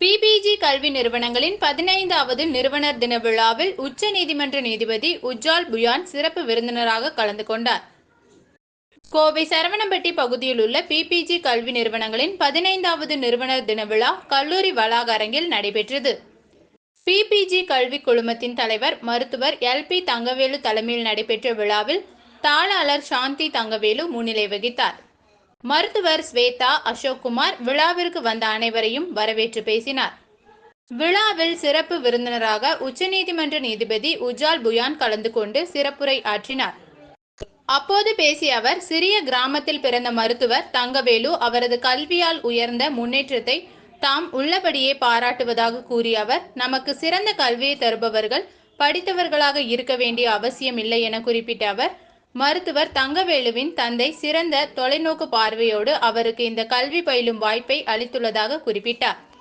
PPG கல்வி நிறுவனங்களின் பதினைந்தாவது நிறுவனர் தின விழாவில் உச்சநீதிமன்ற நீதிபதி உஜ்ஜால் புயான் சிறப்பு விருந்தினராக கலந்து கொண்டார். கோவை சரவணம்பட்டி பகுதியில் உள்ள பிபிஜி கல்வி நிறுவனங்களின் பதினைந்தாவது நிறுவனர் தின விழா கல்லூரி வளாக அரங்கில் நடைபெற்றது பிபிஜி கல்வி குழுமத்தின் தலைவர் மருத்துவர் எல்பி தங்கவேலு தலைமையில் நடைபெற்ற விழாவில் தாளாளர் சாந்தி தங்கவேலு முன்னிலை வகித்தார். மருத்துவர் ஸ்வேதா அசோக்குமார் விழாவிற்கு வந்த அனைவரையும் வரவேற்று பேசினார். விழாவில் சிறப்பு விருந்தினராக உச்சநீதிமன்ற நீதிபதி உஜால் புயான் கலந்து கொண்டு சிறப்புரை ஆற்றினார். அப்போது பேசிய அவர் சிறிய கிராமத்தில் பிறந்த மருத்துவர் தங்கவேலு அவரது கல்வியால் உயர்ந்த முன்னேற்றத்தை தாம் உள்ளபடியே பாராட்டுவதாக கூறிய அவர் நமக்கு சிறந்த கல்வியை தருபவர்கள் படித்தவர்களாக இருக்க வேண்டிய அவசியம் இல்லை என குறிப்பிட்ட அவர் மருத்துவர் தங்கவேலுவின் தந்தை சிறந்த தொலைநோக்கு பார்வையோடு அவருக்கு இந்த கல்வி பயிலும் வாய்ப்பை அளித்துள்ளதாக குறிப்பிட்டார்.